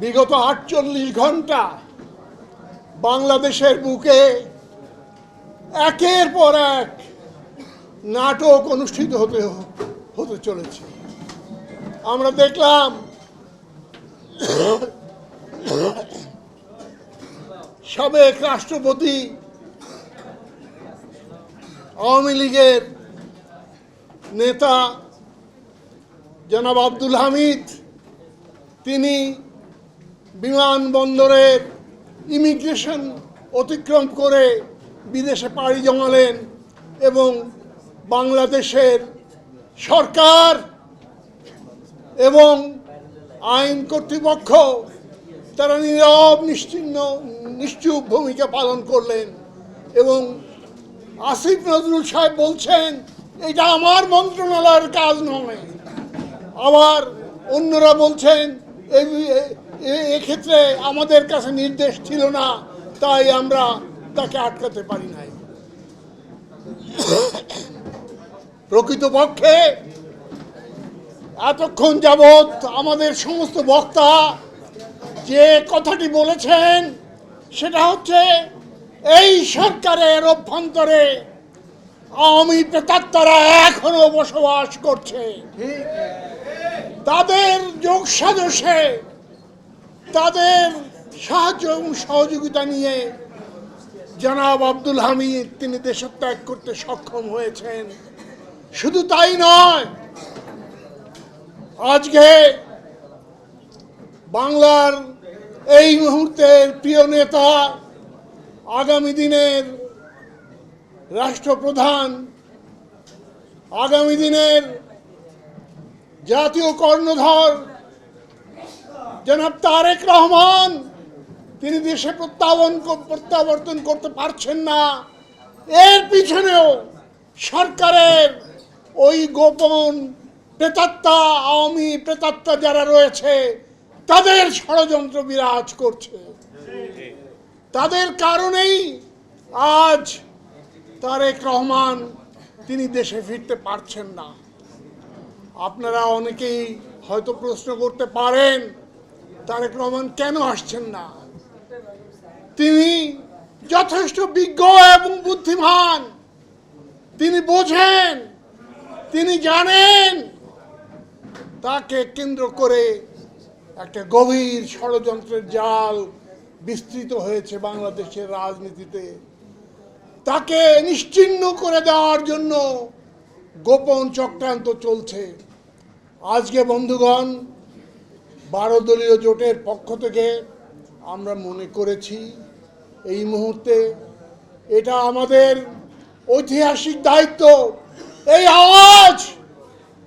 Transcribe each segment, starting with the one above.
বিগত আটচল্লিশ ঘণ্টা বাংলাদেশের বুকে একের পর এক নাটক অনুষ্ঠিত হতে হতে চলেছে। আমরা দেখলাম সাবেক রাষ্ট্রপতি আওয়ামী লীগের নেতা জনাব আব্দুল হামিদ, তিনি বিমানবন্দরের ইমিগ্রেশন অতিক্রম করে বিদেশে পাড়ি জমালেন এবং বাংলাদেশের সরকার এবং আইন কর্তৃপক্ষ তারা নীরব, নিশ্চিন্ন, নিশ্চুপ ভূমিকা পালন করলেন এবং আসিফ নজরুল সাহেব বলছেন, এটা আমার মন্ত্রণালয়ের কাজ নয়। আবার অন্যরা বলছেন এক্ষেত্রে আমাদের কাছে নির্দেশ ছিল না তাই আমরা তাকে আটকাতে পারি নাই। প্রকৃতপক্ষে এতক্ষণ যাবৎ আমাদের সমস্ত বক্তা যে কথাটি বলেছেন সেটা হচ্ছে এই সরকারের অভ্যন্তরে আওয়ামী প্রেতাত্মারা এখনও বসবাস করছে। তাদের যোগ সাজসে তাদের সাহায্য এবং সহযোগিতা নিয়ে জনাব আব্দুল হামিদ তিনি দেশত্যাগ করতে সক্ষম হয়েছেন। শুধু তাই নয়, আজকে বাংলার এই মুহূর্তের প্রিয় নেতা, আগামী দিনের রাষ্ট্রপ্রধান, আগামী দিনের জাতীয় কর্ণধর জনাব তারেক রহমান, তিনি দেশে প্রত্যাবন প্রত্যাবর্তন করতে পারছেন না। এর পিছনেও সরকারের ওই গোপন প্রেতাত্মা, আওয়ামী প্রেতাত্মা যারা রয়েছে, তাদের ষড়যন্ত্র বিরাজ করছে। তাদের কারণেই আজ তারেক রহমান তিনি দেশে ফিরতে পারছেন না। আপনারা অনেকেই হয়তো প্রশ্ন করতে পারেন তারেক রহমান কেন আসছেন না? তিনি যথেষ্ট বিজ্ঞ এবং বুদ্ধিমান। তিনি বোঝেন, তিনি জানেন। তাকে কেন্দ্র করে একটা গভীর ষড়যন্ত্রের জাল বিস্তৃত হয়েছে বাংলাদেশের রাজনীতিতে। তাকে নিশ্চিহ্ন করে দেওয়ার জন্য গোপন চক্রান্ত চলছে। আজকে বন্ধুগণ বারো দলীয় জোটের পক্ষ থেকে আমরা মনে করেছি এই মুহূর্তে এটা আমাদের ঐতিহাসিক দায়িত্ব। এই আওয়াজ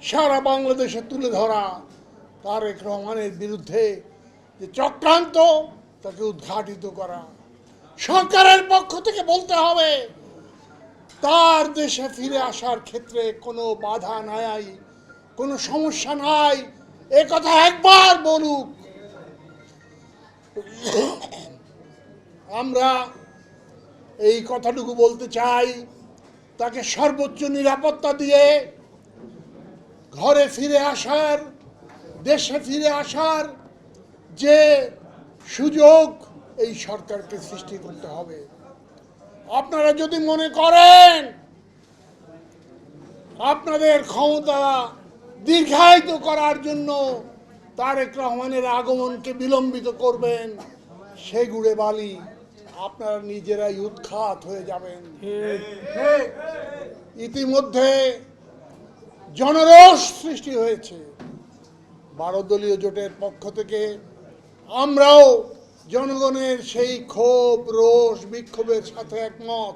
সারা বাংলাদেশে তুলে ধরা তারেক রহমানের বিরুদ্ধে যে চক্রান্ত, তাকে উদ্ঘাটিত করা। সরকারের পক্ষ থেকে বলতে হবে, তার দেশে ফিরে আসার ক্ষেত্রে কোনো বাধা নাই, কোনো সমস্যা নাই কথা একবার বলুক। আমরা এই কথাটুকু বলতে চাই, তাকে সর্বোচ্চ নিরাপত্তা দিয়ে ঘরে ফিরে আসার, দেশে ফিরে আসার যে সুযোগ এই সরকারকে সৃষ্টি করতে হবে। আপনারা যদি মনে করেন, আপনাদের ক্ষমতা দীর্ঘায়িত করার জন্য তারেক রহমানের আগমনকে বিলম্বিত করবেন। সেগুড়ে বালি আপনারা নিজেরাই উৎখাত হয়ে যাবেন। ইতিমধ্যে জনরোষ সৃষ্টি হয়েছে। বারো দলীয় জোটের পক্ষ থেকে আমরাও জনগণের সেই ক্ষোভ, রোষ, বিক্ষোভের সাথে একমত।